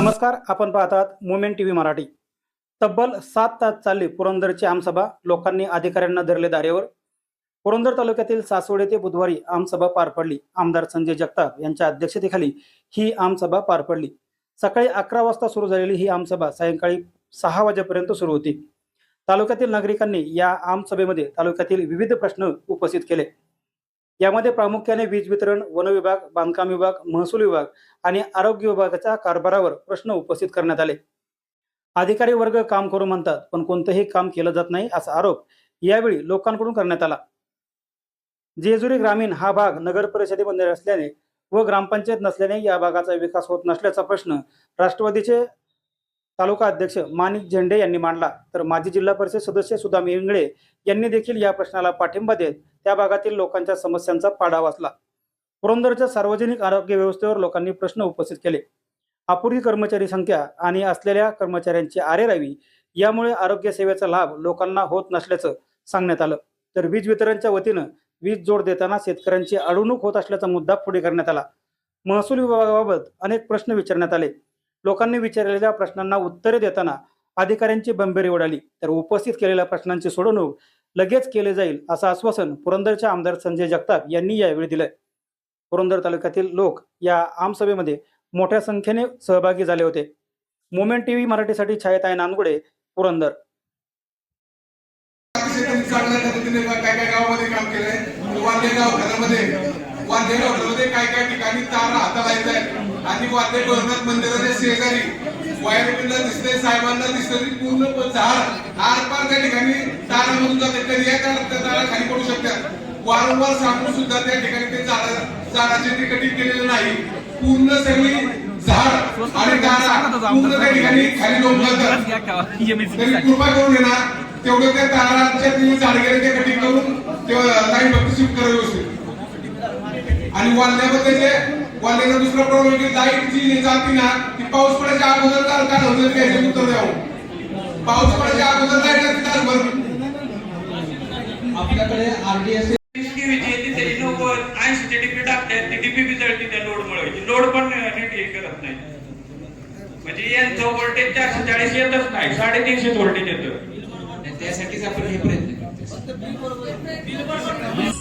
नमस्कार आपण पाहतात मुमेंट टी व्ही मराठी. तब्बल सात तास चालली पुरंदरची आमसभा लोकांनी अधिकाऱ्यांना धरले दारेवर. पुरंदर तालुक्यातील सासवड येथे बुधवारी आमसभा पार पडली. आमदार संजय जगताप यांच्या अध्यक्षतेखाली ही आमसभा पार पडली. सकाळी अकरा वाजता सुरू झालेली ही आमसभा सायंकाळी सहा वाजेपर्यंत सुरू होती. तालुक्यातील नागरिकांनी या आमसभेमध्ये तालुक्यातील विविध प्रश्न उपस्थित केले. यामध्ये प्रामुख्याने वीज वितरण वन विभाग बांधकाम विभाग महसूल विभाग आणि आरोग्य विभागाच्या कारभारावर प्रश्न उपस्थित करण्यात आले. अधिकारी वर्ग काम करू म्हणतात पण कोणतंही काम केलं जात नाही असा आरोप यावेळी लोकांकडून करण्यात आला. जेजुरी ग्रामीण हा भाग नगर परिषदेमध्ये असल्याने व ग्रामपंचायत नसल्याने या भागाचा विकास होत नसल्याचा प्रश्न राष्ट्रवादीचे तालुका अध्यक्ष माणिक झेंडे यांनी मांडला. तर माजी जिल्हा परिषद सदस्य सुदाम इंगळे यांनी देखील या प्रश्नाला पाठिंबा देत त्या भागातील लोकांच्या समस्यांचा पाडा वाचला. पुरंदरच्या सार्वजनिक आरोग्य व्यवस्थेवर लोकांनी प्रश्न उपस्थित केले. अपुरी कर्मचारी संख्या आणि असलेल्या कर्मचाऱ्यांची आरेरावी यामुळे आरोग्य सेवेचा लाभ लोकांना होत नसल्याचं सांगण्यात आलं. तर वीज वितरणच्या वतीनं वीज जोड देताना शेतकऱ्यांची अडवणूक होत असल्याचा मुद्दा पुढे करण्यात आला. महसूल विभागाबाबत अनेक प्रश्न विचारण्यात आले. लोकांनी विचारलेल्या प्रश्नांना उत्तरे देताना अधिकाऱ्यांची बंबेरी उडाली तर उपस्थित केलेल्या प्रश्नांची सोडवणूक लगेच केले जाईल असं आश्वासन पुरंदरचे आमदार संजय जगताप यांनी यावेळी दिलंय. पुरंदर तालुक्यातील लोक या आमसभेमध्ये मोठ्या संख्येने सहभागी झाले होते. मोमेंट टीव्ही मराठीसाठी छायाताई नांदगुडे पुरंदर. काय काय ठिकाणी तार हाताला आणि वांदे गोरनाथ मंदिराच्या शेजारी वायरमॅनला दिसते साहेबांना दिसते पूर्ण झाड आरपार त्या ठिकाणी तारामधून जाते तर या एका त्या तारा खाली पडू शकतात. वारंवार सांगून सुद्धा त्या ठिकाणी ते झाड झाडाचे ते कटिंग केलेलं नाही. पूर्ण सगळी झाड आणि तारा पूर्ण त्या ठिकाणी खाली लोंबतात तरी कृपा करून घेणार तेवढं त्या तारांच्या तुम्ही जाडगेचे कटिंग करून ते लाईन भक्ती शिफ्ट करावी व्यवस्थित. आणि वाल्ल्यामध्ये जे वाल्ल्याचा दुसरा प्रॉब्लेम की लाइट जी जाती ना ती पाऊस पडायच्या अगोदर काय होतं त्याचे उत्तर द्यावं. पाऊस पडायच्या अगोदर लाइट जाती तास भर आपल्याकडे आरडीएस ऐंशीचे डीपी टाकतात ती डीपी त्या लोड मुळे लोड पण नीट हे करत नाही. म्हणजे यांचं व्होल्टेज चारशे चाळीस येतच नाही साडेतीनशे व्होल्टेज येतं. त्यासाठीच आपण हे प्रयत्न करतो